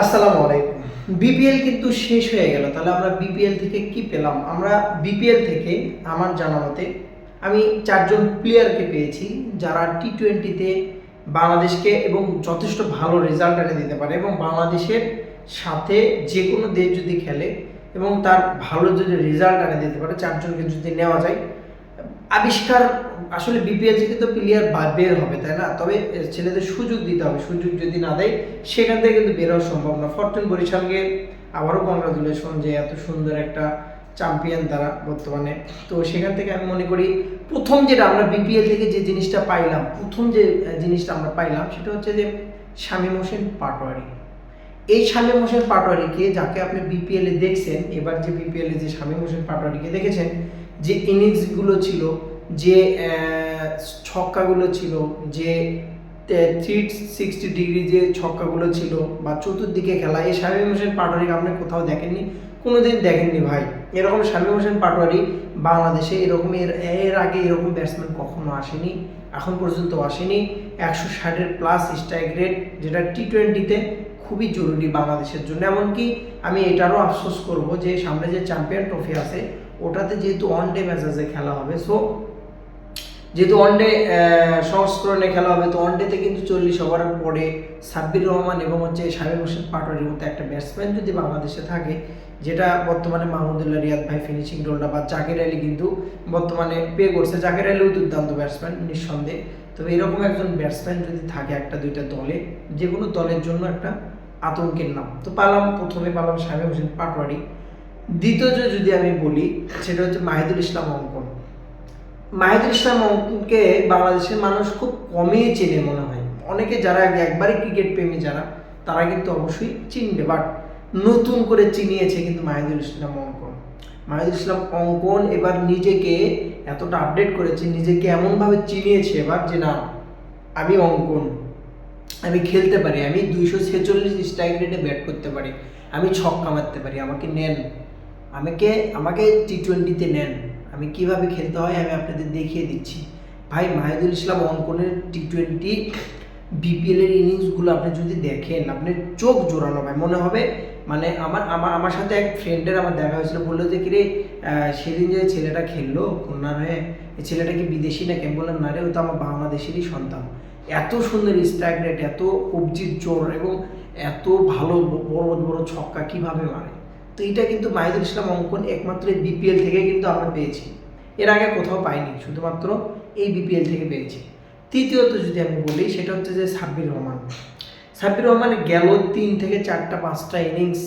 আসসালামু আলাইকুম। বিপিএল কিন্তু শেষ হয়ে গেল। তাহলে আমরা বিপিএল থেকে কি পেলাম? আমরা বিপিএল থেকে আমার জানা মতে আমি চারজন প্লেয়ারকে পেয়েছি, যারা টি টোয়েন্টিতে বাংলাদেশকে এবং যথেষ্ট ভালো রেজাল্ট এনে দিতে পারে এবং বাংলাদেশের সাথে যে কোনো দেশ যদি খেলে এবং তার ভালো যদি রেজাল্ট এনে দিতে পারে, চারজনকে যদি নেওয়া যায়, আবিষ্কার আসলে বিপিএল থেকে তো প্লেয়ার বের হবে, তাই না? তবে ছেলেদের সুযোগ দিতে হবে। সুযোগ যদি না দেয়, সেখান থেকে কিন্তু বের হওয়া সম্ভব না। ফরচুন বরিশালকে আবারও কংগ্রাচুলেশন যে এত সুন্দর একটা চ্যাম্পিয়ন তারা বর্তমানে। তো সেখান থেকে আমি মনে করি, প্রথম যেটা আমরা বিপিএল থেকে যে জিনিসটা পাইলাম, প্রথম যে জিনিসটা আমরা পাইলাম, সেটা হচ্ছে যে শামীম হোসেন পাটোয়ারি। এই শামীম হোসেন পাটোয়ারিকে, যাকে আপনি বিপিএল এ দেখছেন, এবার যে বিপিএল এ যে শামীম হোসেন পাটোয়ারিকে দেখেছেন, যে ইনিংসগুলো ছিল যে ছক্কাগুলো ছিল, যে থ্রি সিক্সটি ডিগ্রি যে ছক্কাগুলো ছিল বা চতুর্দিকে খেলা, এই শামীম হোসেন পাটোয়ারিকে আপনি কোথাও দেখেননি? কোনো দিন দেখেননি ভাই। এরকম শামীম হোসেন পাটোয়ারি বাংলাদেশে এরকম এর এর আগে এরকম ব্যাটসম্যান কখনো আসেনি, এখন পর্যন্ত আসেনি। একশো ষাটের প্লাস স্ট্রাইক রেট যেটা টি টোয়েন্টিতে খুবই জরুরি বাংলাদেশের জন্য। এমনকি আমি এটারও আফসোস করব যে সামনে যে চ্যাম্পিয়ন ট্রফি আছে, ওটাতে যেহেতু ওয়ান ডে ম্যাচেসে খেলা হবে। সো যেহেতু ওয়ান ডে সংস্করণে খেলা হবে, তো ওয়ান ডেতে কিন্তু চল্লিশ ওভারের পরে সাব্বির রহমান এবং হচ্ছে শামীম হোসেন পাটোয়ারির মতো একটা ব্যাটসম্যান যদি বাংলাদেশে থাকে, যেটা বর্তমানে মাহমুদুল্লাহ রিয়াদ ভাই ফিনিশিং রোলটা বা জাকির আলী কিন্তু বর্তমানে পে করছে। জাকির আলীও দুর্দান্ত ব্যাটসম্যান নিঃসন্দেহে। তবে এরকম একজন ব্যাটসম্যান যদি থাকে একটা দুইটা দলে যে কোনো দলের জন্য একটা আতঙ্কের নাম। তো পালাম প্রথমে, পালাম শামীম হোসেন পাটোয়ারি। দ্বিতীয় যদি আমি বলি, সেটা হচ্ছে মাহিদুল ইসলাম অঙ্কন। মাহিদুল ইসলাম অঙ্কনকে বাংলাদেশের মানুষ খুব কমই চেনে মনে হয়। অনেকে যারা একবারই ক্রিকেট প্রেমী যারা, তারা কিন্তু অবশ্যই চিনবে। বাট নতুন করে চিনিয়েছে কিন্তু মাহিদুল ইসলাম অঙ্কন। মাহিদুল ইসলাম অঙ্কন এবার নিজেকে এতটা আপডেট করেছে, নিজেকে এমনভাবে চিনিয়েছে এবার যে, না, আমি অঙ্কন। আমি খেলতে পারি, আমি দুইশো ছেচল্লিশ স্ট্রাইক রেটে ব্যাট করতে পারি। আমি ছক্কা মারতে পারি, আমাকে নেন। আমাকে আমাকে টি টোয়েন্টিতে নেন। আমি কীভাবে খেলতে হয় আমি আপনাদের দেখিয়ে দিচ্ছি। ভাই, মাহিদুল ইসলাম অঙ্কনের টি টোয়েন্টি বিপিএল এর ইনিংসগুলো আপনি যদি দেখেন আপনি চোখ জোরানো ভাই, মনে হবে মানে আমার আমার আমার সাথে এক ফ্রেন্ডের আমার দেখা হয়েছিল, বলল যে, কিরে সেদিন যে ছেলেটা খেললো খুলনার হয়ে ছেলেটা কি বিদেশি নাকি? আমি বললাম, না রে, ও তো আমার বাংলাদেশেরই সন্তান। এত সুন্দর স্ট্রাইক রেট এত কবজির জোর এবং এত ভালো, বড় বড় ছক্কা কীভাবে মারে? তো এটা কিন্তু মাহিদুল ইসলাম অঙ্কন একমাত্র এই বিপিএল থেকে কিন্তু আমরা পেয়েছি। এর আগে কোথাও পাইনি, শুধুমাত্র এই বিপিএল থেকে পেয়েছি। তৃতীয়ত যদি আমি বলি, সেটা হচ্ছে যে সাব্বির রহমান। সাব্বির রহমান গেল তিন থেকে চারটা পাঁচটা ইনিংস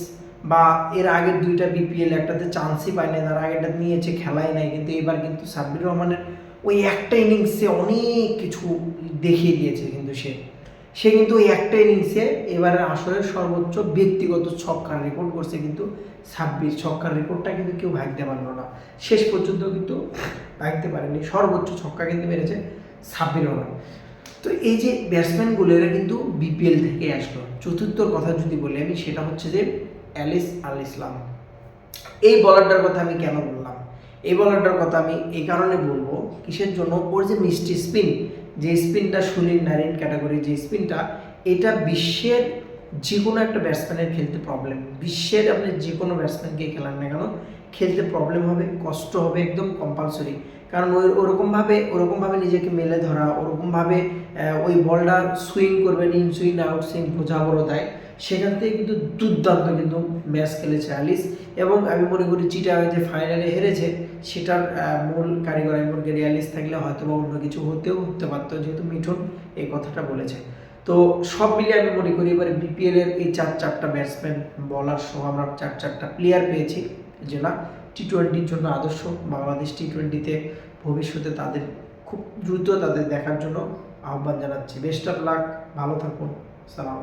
বা এর আগের দুইটা বিপিএল একটাতে চান্সই পায় নাই, তার আগেরটা নিয়েছে, খেলাই নাই, কিন্তু এবার কিন্তু সাব্বির রহমানের ওই একটা ইনিংসে অনেক কিছু দেখিয়ে দিয়েছে কিন্তু সে। সে কিন্তু ওই একটা ইনিংসে এবারে আসরের সর্বোচ্চ ব্যক্তিগত ছক্কার রেকর্ড করছে কিন্তু ছাব্বিশ। ছক্কার রেকর্ডটা কিন্তু কেউ ভাগতে পারল না। শেষ পর্যন্ত কিন্তু ভাগতে পারেনি। সর্বোচ্চ ছক্কা কিন্তু মেরেছে সাব্বির রহমান তো এই যে ব্যাটসম্যানগুলো এরা কিন্তু বিপিএল থেকে আসলো চতুর্থর কথা যদি বলি আমি সেটা হচ্ছে যে অ্যালিস আল ইসলাম। এই বলারটার কথা আমি কেন বললাম? এই বলারটার কথা আমি এই কারণে বলব কিসের জন্য? ওর যে মিষ্টি স্পিন যে স্পিনটা সুনীল নারিন ক্যাটাগরি যে স্পিনটা, এটা বিশ্বের যে কোনো একটা ব্যাটসম্যানের খেলতে প্রবলেম বিশ্বের আপনি যে কোনো ব্যাটসম্যানকে খেলান না কেন, খেলতে প্রবলেম হবে, কষ্ট হবে একদম কম্পালসরি কারণ ওই ওরকমভাবে ওরকমভাবে নিজেকে মেলে ধরা, ওরকমভাবে ওই বলটা সুইং করবেন ইন সুইং আউট সুইং বোঝা বড় দেয় সেখান থেকে কিন্তু দুর্দান্ত কিন্তু ম্যাচ খেলেছে অ্যালিস এবং আমি মনে করি চিটাগাং যে ফাইনালে হেরেছে, সেটার মূল কারিগর আমি মনে করি অ্যালিস থাকলে হয়তো বা অন্য কিছু হতেও হতে পারতো যেহেতু মিঠুন এই কথাটা বলেছে। তো সব মিলিয়ে আমি মনে করি এবারে বিপিএল এর এই চার চারটা ব্যাটসম্যান বলার সহ আমরা চার চারটা প্লেয়ার পেয়েছি যেটা টি টোয়েন্টির জন্য আদর্শ, বাংলাদেশ টি টোয়েন্টিতে ভবিষ্যতে তাদের খুব দ্রুত তাদের দেখার জন্য আহ্বান জানাচ্ছি। বেস্ট অফ লাক ভালো থাকুন, সালাম।